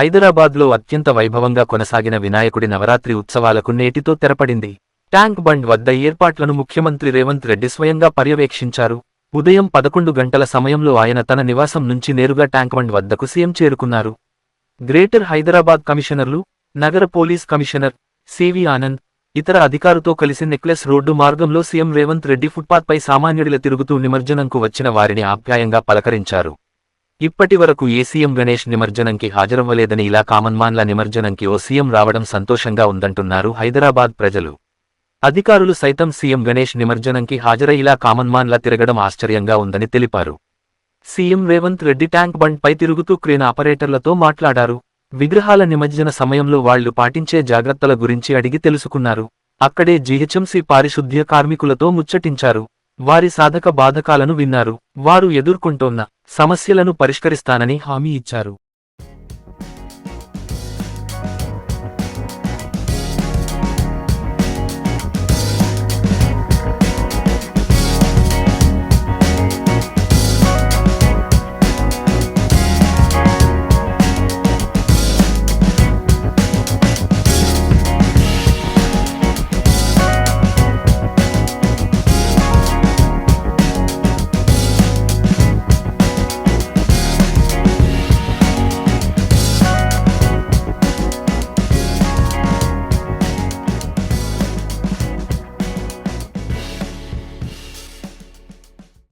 హైదరాబాద్లో అత్యంత వైభవంగా కొనసాగిన వినాయకుడి నవరాత్రి ఉత్సవాలకు నేటితో తెరపడింది. ట్యాంక్ బండ్ వద్ద ఏర్పాట్లను ముఖ్యమంత్రి రేవంత్ రెడ్డి స్వయంగా పర్యవేక్షించారు. ఉదయం పదకొండు గంటల సమయంలో ఆయన తన నివాసం నుంచి నేరుగా ట్యాంక్ బండ్ వద్దకు సీఎం చేరుకున్నారు. గ్రేటర్ హైదరాబాద్ కమిషనర్లు నగర పోలీస్ కమిషనర్ సివి ఆనంద్ ఇతర అధికారుతో కలిసి నెక్లెస్ రోడ్డు మార్గంలో సీఎం రేవంత్ రెడ్డి ఫుట్పాత్పై సామాన్యుడిల తిరుగుతూ నిమజ్జనంకు వచ్చిన వారిని ఆప్యాయంగా పలకరించారు. ఇప్పటి వరకు ఏ సీఎం గణేష్ నిమజ్జనంకి హాజరవ్వలేదని ఇలా కామన్మాన్ల నిమజ్జనంకి ఓ సీఎం రావడం సంతోషంగా ఉందంటున్నారు హైదరాబాద్ ప్రజలు. అధికారులు సైతం సీఎం గణేష్ నిమజ్జనంకి హాజరై ఇలా కామన్మాన్లా తిరగడం ఆశ్చర్యంగా ఉందని తెలిపారు. CM Revanth Reddy tank bund పై తిరుగుతూ క్రేన్ ఆపరేటర్లతో మాట్లాడారు. విగ్రహాల నిమజ్జన సమయంలో వాళ్ళు పాటించే జాగ్రత్తల గురించి అడిగి తెలుసుకున్నారు. అక్కడే జీహెచ్ఎంసీ పారిశుద్ధ్య కార్మికులతో ముచ్చటించారు. వారి సాధక బాధకాలను విన్నారు. వారు ఎదుర్కొంటోన్న సమస్యలను పరిష్కరిస్తానని హామీ ఇచ్చారు.